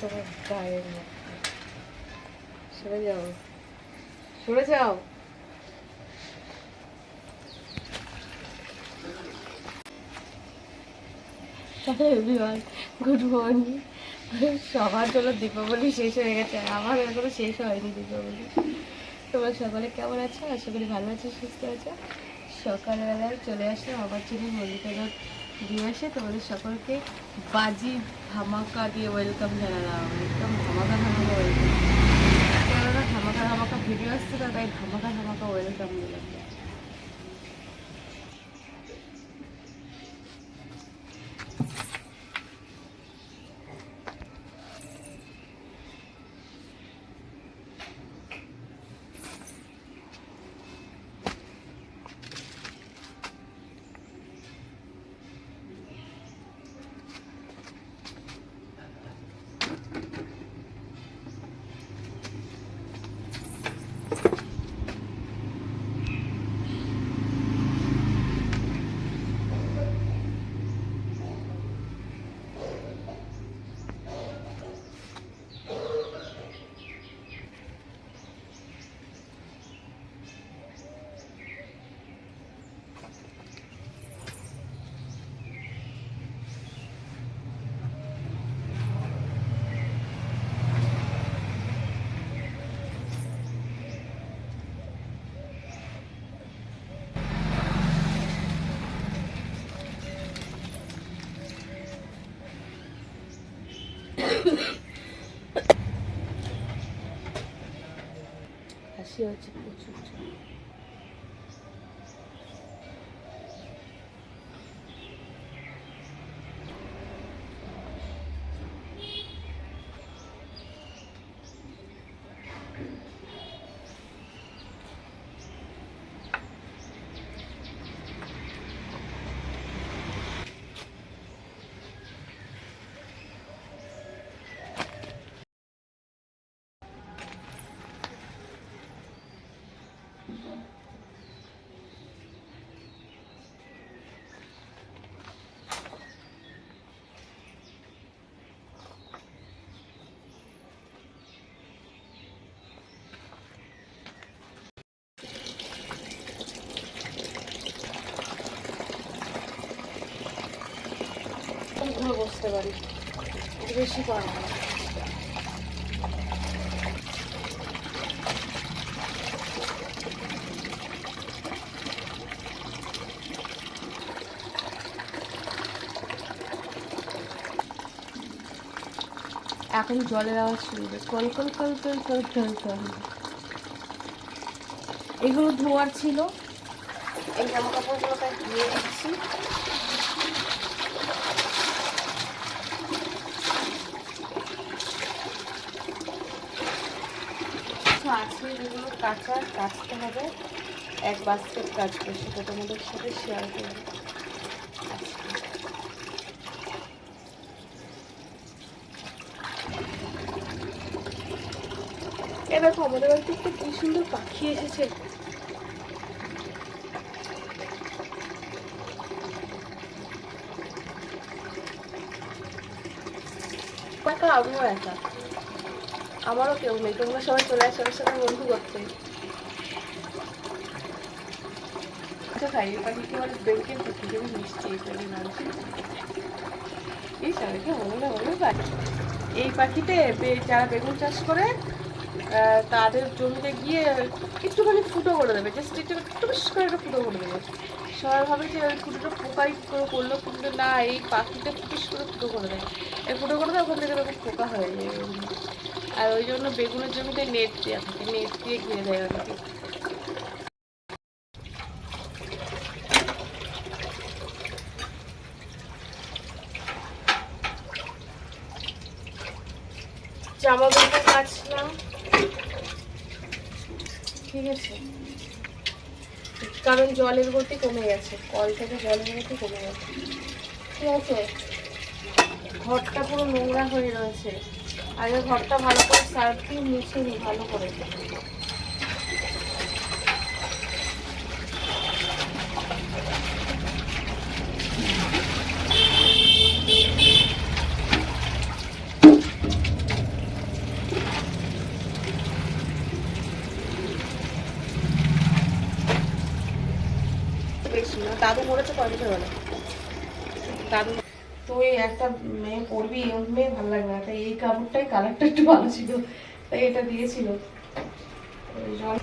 তোমার গায়ের মধ্যে। সরে যাও। সরে যাও। এভরিওয়ান গুড মর্নিং সবার জন্য দীপাবলি শেষ হয়ে গেছে আমার এখনও শেষ হয়নি দীপাবলি। তোমরা সকলে কেমন আছো? আশা করি ভালো আছো, সুস্থ আছো। সকালবেলায় চলে আসলো আমার জন্য মল্লিকাগর দিয়ে আসে। তোমাদের সকলকে বাজি ধামাকা দিয়ে ওয়েলকাম জানালাম। একদম ধামাকা ধামাকা ওয়েলকাম কেননা ধামাকা ধামাকা ভিডিও আসছে তো তাই ধামাকা ধামাকা ওয়েলকাম দিলাম। Siyah çıktı Türkçe. ঘুরে বসতে পারি। বেশি পারব না। এখন জলের আওয়াজ শুনবে কল কল কল কল কল কল কল। এগুলো ধোয়ার ছিল। এই জামা কাপড়গুলো তাই ধুয়ে দিচ্ছি আছে যেগুলো কাঁচা, কাচতে হবে। এক বাস্কেট কাচবে, সেটা তোমাদের সাথে শেয়ার করব। এ দেখো, আমাদের বাড়িতে একটা কি সুন্দর পাখি এসেছে। একা আমিও একা। আমারও কেউ নেই, তোমরা সবাই চলে আসো, আমার সাথে বন্ধু করতে। আচ্ছা খাই পাখি কি মানে পাখি যেমন মিষ্টি এই পাখি এই সবাইকে মনে না পাখি এই পাখিতে যারা বেগুন চাষ করে তাদের জমিতে গিয়ে একটুখানি ফুটো করে দেবে। জাস্ট একটু একটু করে একটা ফুটো করে দেবে। সবাই ভাবে যে ওই ফুটোটা পোকাই করে করল, কিন্তু না, এই পাখিতে ফুটিস করে ফুটো করে দেয়। এই ফুটো করে দেয়, ওখান থেকে দেখো পোকা হয়ে যায়। আর ওই জন্য বেগুনের জমিতে নেট দেওয়া থাকে, নেট দিয়ে ঘিরে দেয় ওটাকে। জামা কাপড় কাচলাম ঠিক আছে। কারণ জলের গতি কমে গেছে, কল থেকে জলের গতি কমে গেছে। ঠিক আছে। ঘরটা পুরো নোংরা হয়ে রয়েছে। আগে ঘরটা ভালো করে সার্ফ দিয়ে মিশিয়ে নিই, ভালো করে। দাদু মরেছে কয় বছর হলো? দাদু তুই একটা মেয়ে পরবি ওর মেয়ে ভালো লাগবে না। তাই এই কাপড়টাই কালারটা একটু ভালো ছিল, তাই এটা দিয়েছিল। ওই জল